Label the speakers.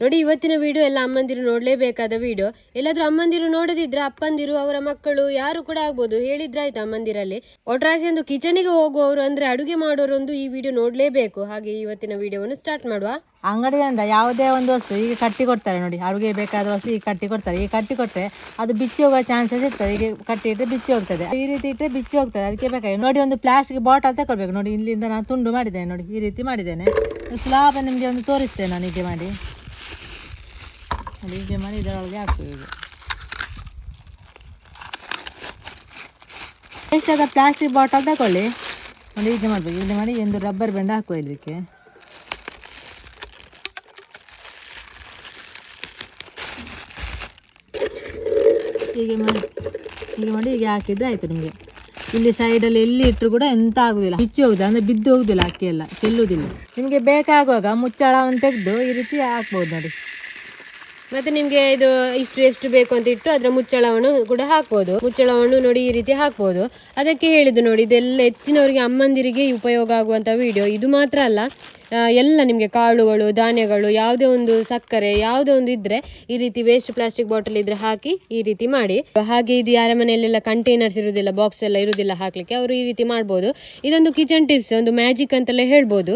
Speaker 1: ನೋಡಿ, ಇವತ್ತಿನ ವಿಡಿಯೋ ಎಲ್ಲ ಅಮ್ಮಂದಿರು ನೋಡಲೇಬೇಕಾದ ವಿಡಿಯೋ ಎಲ್ಲಾದರೂ ಅಮ್ಮಂದಿರು ನೋಡದಿದ್ರೆ ಅಪ್ಪಂದಿರು, ಅವರ ಮಕ್ಕಳು, ಯಾರು ಕೂಡ ಆಗ್ಬೋದು. ಹೇಳಿದ್ರಾಯ್ತು ಅಮ್ಮಂದಿರಲ್ಲಿ. ಒಟ್ರಾಸಿ ಒಂದು ಕಿಚನಿಗೆ ಹೋಗುವವರು ಅಂದ್ರೆ ಅಡುಗೆ ಮಾಡೋರೊಂದು ಈ ವಿಡಿಯೋ ನೋಡಲೇಬೇಕು. ಹಾಗೆ ಇವತ್ತಿನ ವಿಡಿಯೋವನ್ನು ಸ್ಟಾರ್ಟ್ ಮಾಡುವ.
Speaker 2: ಅಂಗಡಿಯಿಂದ ಯಾವುದೇ ಒಂದು ವಸ್ತು ಈಗ ಕಟ್ಟಿ ಕೊಡ್ತಾರೆ ನೋಡಿ. ಅಡುಗೆ ಬೇಕಾದ ವಸ್ತು ಈಗ ಕಟ್ಟಿ ಕೊಡ್ತಾರೆ ಈಗ ಕಟ್ಟಿ ಕೊಟ್ಟರೆ ಅದು ಬಿಚ್ಚಿ ಹೋಗೋ ಚಾನ್ಸಸ್ ಇರ್ತದೆ ಈಗ ಕಟ್ಟಿ ಇಟ್ಟರೆ ಬಿಚ್ಚಿ ಹೋಗ್ತದೆ. ಈ ರೀತಿ ಇಟ್ಟರೆ ಬಿಚ್ಚಿ ಹೋಗ್ತದೆ. ಅದಕ್ಕೆ ಬೇಕಾಗಿ ನೋಡಿ, ಒಂದು ಪ್ಲಾಸ್ಟಿಕ್ ಬಾಟಲ್ ತಗೊಳ್ಬೇಕು ನೋಡಿ, ಇಲ್ಲಿಂದ ನಾನು ತುಂಡು ಮಾಡಿದ್ದೇನೆ ನೋಡಿ. ಈ ರೀತಿ ಮಾಡಿದ್ದೇನೆ. ಸ್ಲಾಬ್ ನಿಮಗೆ ಒಂದು ತೋರಿಸ್ತೇನೆ ನಾನು ಹೀಗೆ ಮಾಡಿ. ನೋಡಿ ಹೀಗೆ ಮಾಡಿ ಇದರೊಳಗೆ ಹಾಕ್ತೀವಿ ಈಗ. ಪ್ಲಾಸ್ಟಿಕ್ ಬಾಟಲ್ ತಗೊಳ್ಳಿ. ಒಂದು ಹೀಗೆ ಮಾಡಬೇಕು. ಹೀಗೆ ಮಾಡಿ ಒಂದು ರಬ್ಬರ್ ಬ್ಯಾಂಡ್ ಹಾಕುವ ಇದಕ್ಕೆ. ಹೀಗೆ ಮಾಡಿ ಹೀಗೆ ಮಾಡಿ ಹೀಗೆ ಹಾಕಿದ್ರೆ ಆಯಿತು ನಿಮಗೆ. ಇಲ್ಲಿ ಸೈಡಲ್ಲಿ ಎಲ್ಲಿ ಇಟ್ಟರು ಕೂಡ ಎಂತ ಆಗುದಿಲ್ಲ. ಬಿಚ್ಚಿ ಹೋಗುದಿಲ್ಲ. ಅಂದರೆ ಬಿದ್ದು ಹೋಗುದಿಲ್ಲ ಅಕ್ಕಿ ಎಲ್ಲ ಚೆಲ್ಲುವುದಿಲ್ಲ ನಿಮಗೆ ಬೇಕಾಗುವಾಗ ಮುಚ್ಚಳವನ್ನು ತೆಗೆದು ಈ ರೀತಿ ಹಾಕ್ಬೋದು ನೋಡಿ.
Speaker 1: ಮತ್ತೆ ನಿಮ್ಗೆ ಇದು ಇಷ್ಟು ಎಷ್ಟು ಬೇಕು ಅಂತ ಇಟ್ಟು ಅದರ ಮುಚ್ಚಳವನ್ನು ಕೂಡ ಹಾಕ್ಬೋದು. ಮುಚ್ಚಳವನ್ನು ನೋಡಿ ಈ ರೀತಿ ಹಾಕ್ಬೋದು. ಅದಕ್ಕೆ ಹೇಳಿದ್ದು ನೋಡಿ, ಇದೆಲ್ಲ ಹೆಚ್ಚಿನವರಿಗೆ ಅಮ್ಮಂದಿರಿಗೆ ಉಪಯೋಗ ಆಗುವಂತ ವಿಡಿಯೋ ಇದು ಮಾತ್ರ ಅಲ್ಲ ಎಲ್ಲ ನಿಮಗೆ ಕಾಳುಗಳು, ಧಾನ್ಯಗಳು, ಯಾವುದೇ ಒಂದು ಸಕ್ಕರೆ, ಯಾವುದೇ ಒಂದು ಇದ್ರೆ ಈ ರೀತಿ ವೇಸ್ಟ್ ಪ್ಲಾಸ್ಟಿಕ್ ಬಾಟಲ್ ಇದ್ರೆ ಹಾಕಿ ಈ ರೀತಿ ಮಾಡಿ. ಹಾಗೆ ಇದು ಯಾರ ಮನೆಯಲ್ಲೆಲ್ಲ ಕಂಟೈನರ್ಸ್ ಇರುವುದಿಲ್ಲ ಬಾಕ್ಸ್ ಎಲ್ಲ ಇರುವುದಿಲ್ಲ ಹಾಕ್ಲಿಕ್ಕೆ, ಅವರು ಈ ರೀತಿ ಮಾಡ್ಬೋದು. ಇದೊಂದು ಕಿಚನ್ ಟಿಪ್ಸ್ ಒಂದು ಮ್ಯಾಜಿಕ್ ಅಂತೆಲ್ಲ ಹೇಳ್ಬೋದು.